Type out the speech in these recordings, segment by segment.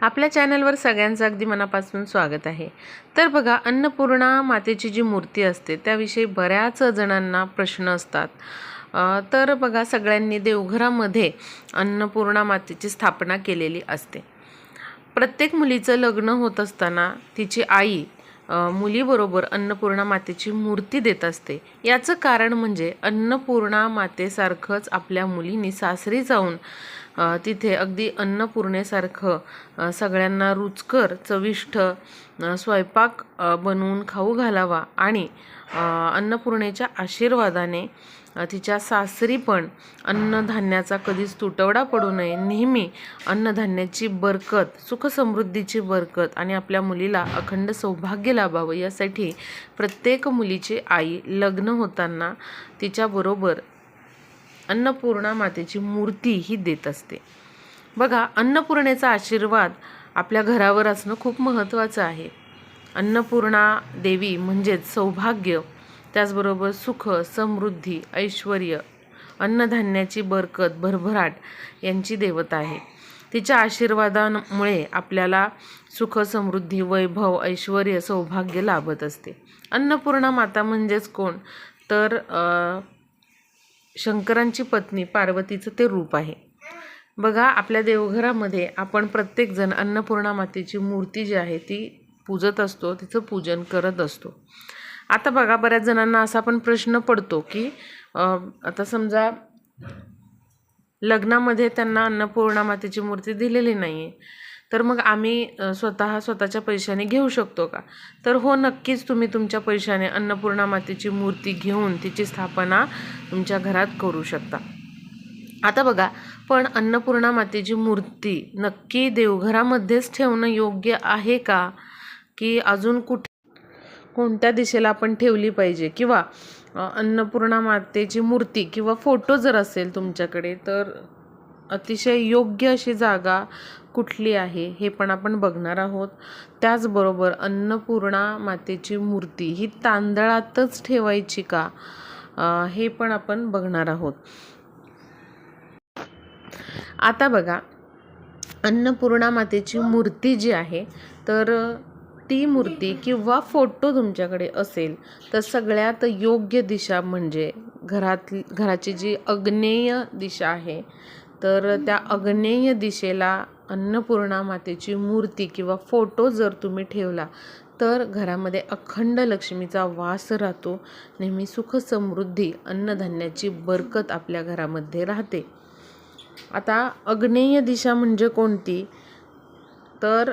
आपल्या चॅनलवर सगळ्यांचं अगदी मनापासून स्वागत आहे. तर बघा अन्नपूर्णा मातेची जी मूर्ती असते त्याविषयी बऱ्याच जणांना प्रश्न असतात. तर बघा सगळ्यांनी देवघरामध्ये अन्नपूर्णा मातेची स्थापना केलेली असते. प्रत्येक मुलीचं लग्न होत असताना तिची आई मुलीबरोबर अन्नपूर्णा मातेची मूर्ती देत असते. याचं कारण म्हणजे अन्नपूर्णा मातेसारखंच आपल्या मुलीने सासरी जाऊन तिथे अगदी अन्नपूर्णेसारखं सगळ्यांना रुचकर चविष्ट स्वयंपाक बनवून खाऊ घालावा आणि अन्नपूर्णेच्या आशीर्वादाने तिच्या सासरी पण अन्नधान्याचा कधीच तुटवडा पडू नये. नेहमी अन्नधान्याची बरकत सुखसमृद्धीची बरकत आणि आपल्या मुलीला अखंड सौभाग्य लाभावं यासाठी प्रत्येक मुलीची आई लग्न होताना तिच्याबरोबर अन्नपूर्णा मातेची मूर्ती ही देत असते. बघा अन्नपूर्णेचा आशीर्वाद आपल्या घरावर असणं खूप महत्त्वाचं आहे. अन्नपूर्णा देवी म्हणजेच सौभाग्य त्याचबरोबर सुख समृद्धी ऐश्वर अन्नधान्याची बरकत भरभराट यांची देवता आहे. तिच्या आशीर्वादामुळे आपल्याला सुख समृद्धी वैभव ऐश्वर सौभाग्य लाभत असते. अन्नपूर्णा माता म्हणजेच कोण? तर शंकरांची पत्नी पार्वतीचं ते रूप आहे. बघा आपल्या देवघरामध्ये आपण प्रत्येकजण अन्नपूर्णा मातेची मूर्ती जी आहे ती पूजत असतो तिचं पूजन करत असतो. आता बघा बऱ्याच जणांना असा पण प्रश्न पडतो की आता समजा लग्नामध्ये त्यांना अन्नपूर्णा मातेची मूर्ती दिलेली नाही आहे तर मग आम्ही स्वतः स्वतःच्या पैशाने घेऊ शकतो का? तर हो नक्कीच तुम्ही तुमच्या पैशाने अन्नपूर्णा मातेची मूर्ती घेऊन तिची स्थापना तुमच्या घरात करू शकता. आता बघा पण अन्नपूर्णा मातेची मूर्ती नक्की देवघरामध्येच ठेवणं योग्य आहे का? की अजून कुठे कोणत्या दिशेला आपण ठेवली पाहिजे? किंवा अन्नपूर्णा मातेची मूर्ती किंवा फोटो जर असेल तुमच्याकडे तर अतिशय योग्य अशी जागा कुठली आहे हे पण आपण बघणार आहोत. त्याचबरोबर अन्नपूर्णा मातेची मूर्ती ही तांदळातच ठेवायची का? हे पण आपण बघणार आहोत. आता बघा अन्नपूर्णा मातेची मूर्ती जी आहे तर ती मूर्ती किंवा फोटो तुमच्याकडे असेल तर सगळ्यात योग्य दिशा म्हणजे घरात घराची जी अग्नेय दिशा आहे तर त्या अग्नेय दिशेला अन्नपूर्णा मातेची मूर्ती किंवा फोटो जर तुम्ही ठेवला तर घरामध्ये अखंड लक्ष्मीचा वास राहतो नेहमी सुख समृद्धी अन्नधान्याची बरकत आपल्या घरामध्ये राहते. आता अग्नेय दिशा म्हणजे कोणती? तर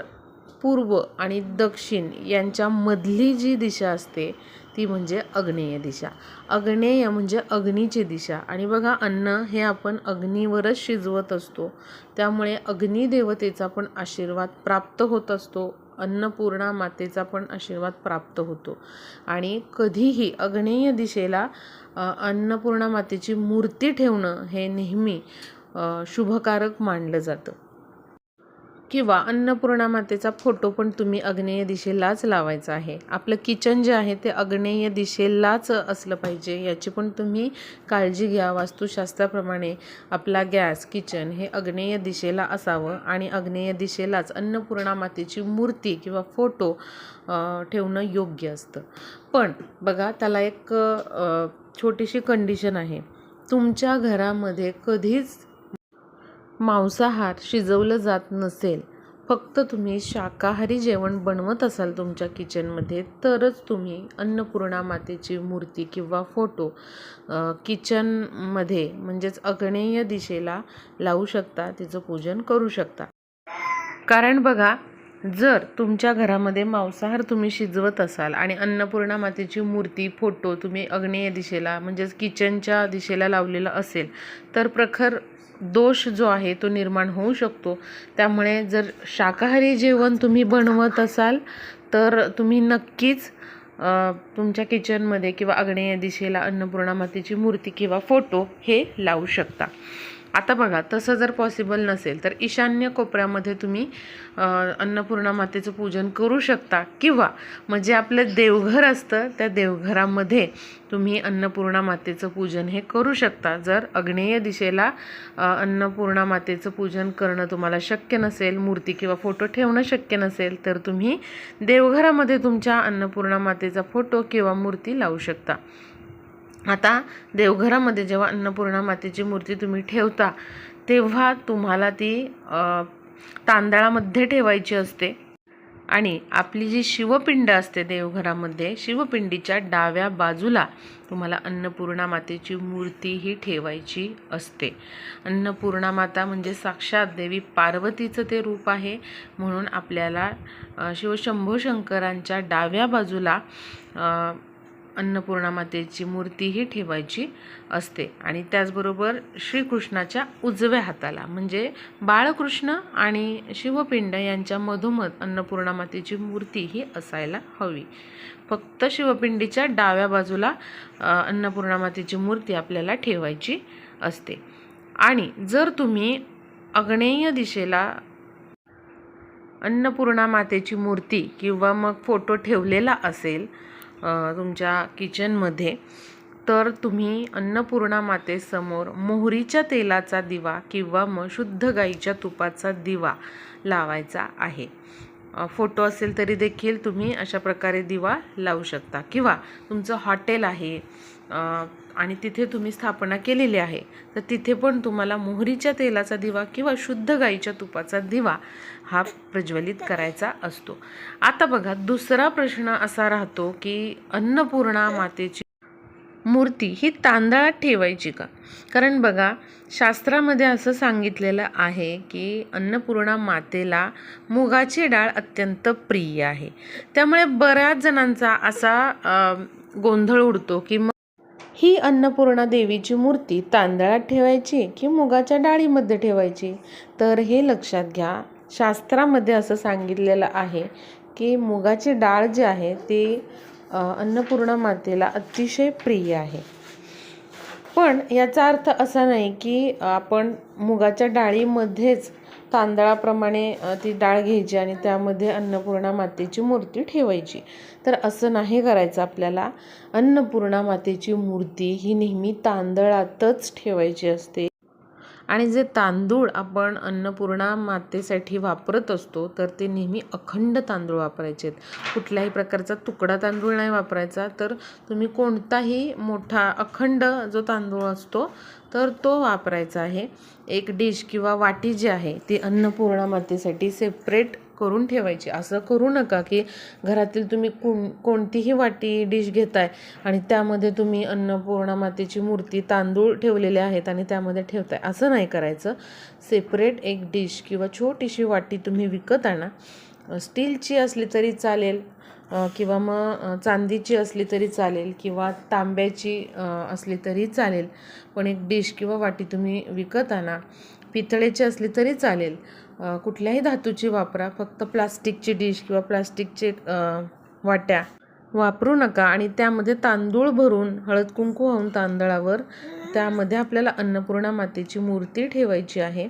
पूर्व आणि दक्षिण यांच्यामधली जी दिशा असते ती म्हणजे अग्नेय दिशा. अग्नेय म्हणजे अग्नीची दिशा. आणि बघा अन्न हे आपण अग्नीवरच शिजवत असतो. त्यामुळे अग्निदेवतेचा पण आशीर्वाद प्राप्त होत असतो. अन्नपूर्णा मातेचा पण आशीर्वाद प्राप्त होतो. आणि कधीही अग्नेय दिशेला अन्नपूर्णा मातेची मूर्ती ठेवणं हे नेहमी शुभकारक मानलं जातं. किंवा अन्नपूर्णा मातेचा फोटो पण तुम्ही अग्नेय दिशेलाच लावायचा आहे. आपलं किचन जे आहे ते अग्नेय दिशेलाच असलं पाहिजे याची पण तुम्ही काळजी घ्या. वास्तुशास्त्राप्रमाणे आपला गॅस किचन हे अग्नेय दिशेला असावं आणि अग्नेय दिशेलाच अन्नपूर्णा मातेची मूर्ती किंवा फोटो ठेवणं योग्य असतं. पण बघा त्याला एक छोटीशी कंडिशन आहे. तुमच्या घरामध्ये कधीच मांसाहार शिजवलं जात नसेल. फक्त तुम्ही शाकाहारी जेवण बनवत असाल तुमच्या किचनमध्ये तरच तुम्ही अन्नपूर्णा मातेची मूर्ती किंवा फोटो किचनमध्ये म्हणजेच अग्नेय दिशेला लावू शकता. तिचं पूजन करू शकता. कारण बघा जर तुमच्या घरामध्ये मांसाहार तुम्ही शिजवत असाल आणि अन्नपूर्णा मातेची मूर्ती फोटो तुम्ही अग्नेय दिशेला म्हणजेच किचनच्या दिशेला लावलेला असेल तर प्रखर दोष जो आहे तो निर्माण होऊ शकतो. त्यामुळे जर शाकाहारी जेवण तुम्ही बनवत असाल तर तुम्ही नक्कीच तुमच्या किचनमध्ये किंवा अग्नेय दिशेला अन्नपूर्णा मातेची मूर्ती किंवा फोटो हे लावू शकता. आता बघा तसं जर पॉसिबल नसेल तर ईशान्य कोपऱ्यामध्ये तुम्ही अन्नपूर्णा मातेचं पूजन करू शकता. किंवा म्हणजे आपलं देवघर असतं त्या देवघरामध्ये तुम्ही अन्नपूर्णा मातेचं पूजन हे करू शकता. जर अग्नेय दिशेला अन्नपूर्णा मातेचं पूजन करणं तुम्हाला शक्य नसेल मूर्ती किंवा फोटो ठेवणं शक्य नसेल तर तुम्ही देवघरामध्ये तुमच्या अन्नपूर्णा मातेचा फोटो किंवा मूर्ती लावू शकता. आता देवघरामध्ये जेव्हा अन्नपूर्णा मातेची मूर्ती तुम्ही ठेवता तेव्हा तुम्हाला ती तांदळामध्ये ठेवायची असते. आणि आपली जी शिवपिंड असते देवघरामध्ये शिवपिंडीच्या डाव्या बाजूला तुम्हाला अन्नपूर्णा मातेची मूर्ती ही ठेवायची असते. अन्नपूर्णा माता म्हणजे साक्षात देवी पार्वतीचं ते रूप आहे. म्हणून आपल्याला अ, शिवशंभो शंकरांच्या डाव्या बाजूला अन्नपूर्णा मातेची मूर्तीही ठेवायची असते. आणि त्याचबरोबर श्रीकृष्णाच्या उजव्या हाताला म्हणजे बाळकृष्ण आणि शिवपिंड यांच्या मधोमध अन्नपूर्णा मातेची मूर्ती ही असायला हवी. फक्त शिवपिंडीच्या डाव्या बाजूला अन्नपूर्णा मातेची मूर्ती आपल्याला ठेवायची असते. आणि जर तुम्ही आग्नेय दिशेला अन्नपूर्णा मातेची मूर्ती किंवा मग फोटो ठेवलेला असेल तुमच्या किचनमध्ये तर तुम्ही अन्नपूर्णा मातेसमोर मोहरीच्या तेलाचा दिवा किंवा मग शुद्ध गाईच्या तुपाचा दिवा लावायचा आहे. फोटो असेल तरी देखील तुम्ही अशा प्रकारे दिवा लावू शकता. किंवा तुमचं हॉटेल आहे आणि तिथे तुम्ही स्थापना केलेली आहे. तर तिथे पण तुम्हाला मोहरीच्या तेलाचा दिवा किंवा शुद्ध गाईच्या तुपाचा दिवा हा प्रज्वलित करायचा असतो. आता बघा दुसरा प्रश्न असा राहतो की अन्नपूर्णा मातेची मूर्ती ही तांदळात ठेवायची का? कारण बघा शास्त्रामध्ये असं सांगितलेलं आहे की अन्नपूर्णा मातेला मुगाची डाळ अत्यंत प्रिय आहे. त्यामुळे बऱ्याच जणांचा असा गोंधळ उडतो की मग ही अन्नपूर्णा देवीची मूर्ती तांदळात ठेवायची की मुगाच्या डाळीमध्ये ठेवायची? तर हे लक्षात घ्या. शास्त्रामध्ये असं सांगितलेलं आहे की मुगाची डाळ जी आहे ती अन्नपूर्णा मातेला अतिशय प्रिय आहे. पण याचा अर्थ असा नाही की आपण मुगाच्या डाळीमध्येच तांदळाप्रमाणे ती डाळ घ्यायची आणि त्यामध्ये अन्नपूर्णा मातेची मूर्ती ठेवायची. तर असं नाही करायचं आपल्याला. अन्नपूर्णा मातेची मूर्ती ही नेहमी तांदळातच ठेवायची असते. आणि जे तांदूळ आपण अन्नपूर्णा मातेसाठी वापरत असतो तर ते नेहमी अखंड तांदूळ वापरायचे आहेत. कुठल्याही प्रकारचा तुकडा तांदूळ नाही वापरायचा. तर तुम्ही कोणताही मोठा अखंड जो तांदूळ असतो तर तो वापरायचा आहे. एक डिश किंवा वाटी जी आहे ती अन्नपूर्णा मातेसाठी सेपरेट करून ठेवायची. असं करू नका की घरातील तुम्ही कोण कोणतीही वाटी डिश घेताय आणि त्यामध्ये तुम्ही अन्नपूर्णा मातेची मूर्ती तांदूळ ठेवलेले आहेत आणि त्यामध्ये ठेवताय. असं नाही करायचं. सेपरेट एक डिश किंवा छोटीशी वाटी तुम्ही विकत आणा. स्टीलची असली तरी चालेल किंवा मग चांदीची असली तरी चालेल किंवा तांब्याची असली तरी चालेल. पण एक डिश किंवा वाटी तुम्ही विकत आणा. पितळेची असली तरी चालेल. कुठल्याही धातूची वापरा फक्त प्लास्टिकची डिश किंवा प्लास्टिकचे वाट्या वापरू नका. आणि त्यामध्ये तांदूळ भरून हळद कुंकू वाहून तांदळावर त्यामध्ये आपल्याला अन्नपूर्णा मातेची मूर्ती ठेवायची आहे.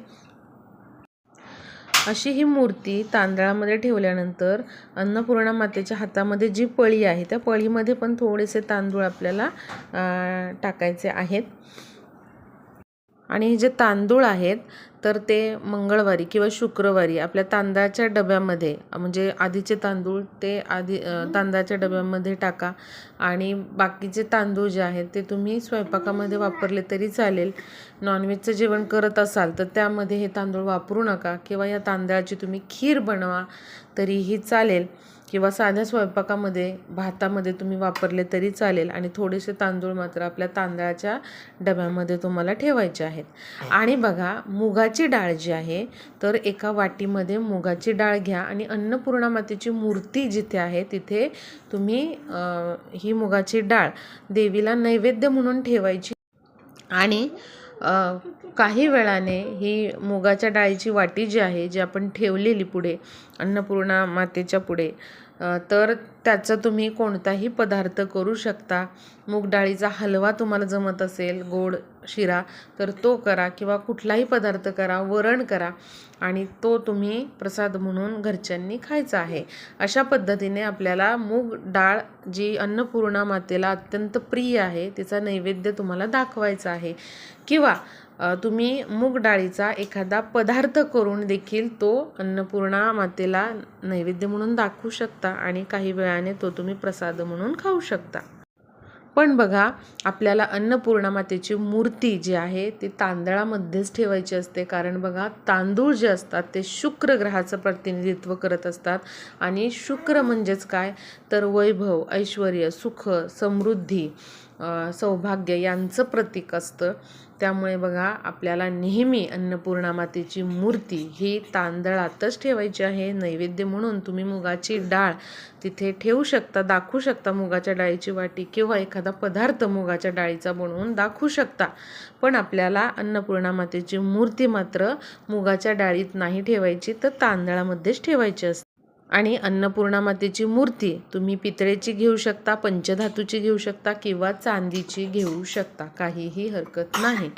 अशी ही मूर्ती तांदळामध्ये ठेवल्यानंतर अन्नपूर्णा मातेच्या हातामध्ये जी पळी आहे त्या पळीमध्ये पण थोडेसे तांदूळ आपल्याला टाकायचे आहेत. आणि हे जे तांदूळ आहेत तर ते मंगळवारी किंवा शुक्रवारी आपल्या तांदळाच्या डब्यामध्ये म्हणजे आधीचे तांदूळ ते आधी तांदळाच्या डब्यामध्ये टाका. आणि बाकीचे तांदूळ जे आहेत ते तुम्ही स्वयंपाकामध्ये वापरले तरी चालेल. नॉनव्हेजचं जेवण करत असाल तर त्यामध्ये हे तांदूळ वापरू नका. किंवा या तांदळाची तुम्ही खीर बनवा तरीही चालेल. किंवा साध्या स्वयंपाकामध्ये भातामध्ये तुम्ही वापरले तरी चालेल आणि थोडेसे तांदूळ मात्र आपल्या तांदळाच्या डब्यामध्ये तुम्हाला ठेवायचे आहेत. आणि बघा मुगाची डाळ जी आहे तर एका वाटीमध्ये मुगाची डाळ घ्या आणि अन्नपूर्णा मातेची मूर्ती जिथे आहे तिथे तुम्ही ही मुगाची डाळ देवीला नैवेद्य म्हणून ठेवायची. आणि काही वेळाने ही मुगाच्या डाळीची वाटी जी आहे जी आपण ठेवलेली पुढे अन्नपूर्णा मातेच्या पुढे तर त्याचं तुम्ही कोणताही पदार्थ करू शकता. मूग डाळीचा हलवा तुम्हाला जमत असेल गोड शिरा तर तो करा किंवा कुठलाही पदार्थ करा वरण करा आणि तो तुम्ही प्रसाद म्हणून घरच्यांनी खायचा आहे. अशा पद्धतीने आपल्याला मूग डाळ जी अन्नपूर्णा मातेला अत्यंत प्रिय आहे तिचा नैवेद्य तुम्हाला दाखवायचा आहे. किंवा तुम्ही मूग डाळीचा एखादा पदार्थ करून देखील तो अन्नपूर्णा मातेला नैवेद्य म्हणून दाखवू शकता आणि काही वेळाने तो तुम्ही प्रसाद म्हणून खाऊ शकता. पण बघा आपल्याला अन्नपूर्णा मातेची मूर्ती जी आहे ती तांदळामध्येच ठेवायची असते. कारण बघा तांदूळ जे असतात ते शुक्र ग्रहाचं प्रतिनिधित्व करत असतात. आणि शुक्र म्हणजेच काय? तर वैभव ऐश्वर सुख समृद्धी सौभाग्य यांचं प्रतीक असतं. त्यामुळे बघा आपल्याला नेहमी अन्नपूर्णा मातेची मूर्ती ही तांदळातच ठेवायची आहे. नैवेद्य म्हणून तुम्ही मुगाची डाळ तिथे ठेवू शकता दाखवू शकता मुगाच्या डाळीची वाटी किंवा एखादा पदार्थ मुगाच्या डाळीचा बनवून दाखवू शकता. पण आपल्याला अन्नपूर्णा मातेची मूर्ती मात्र मुगाच्या डाळीत नाही ठेवायची तर तांदळामध्येच ठेवायची असते. आणि अन्नपूर्णा मातेची मूर्ती तुम्ही पितळेची घेऊ शकता पंचधातूची घेऊ शकता किंवा चांदीची घेऊ शकता. काहीही हरकत नाही.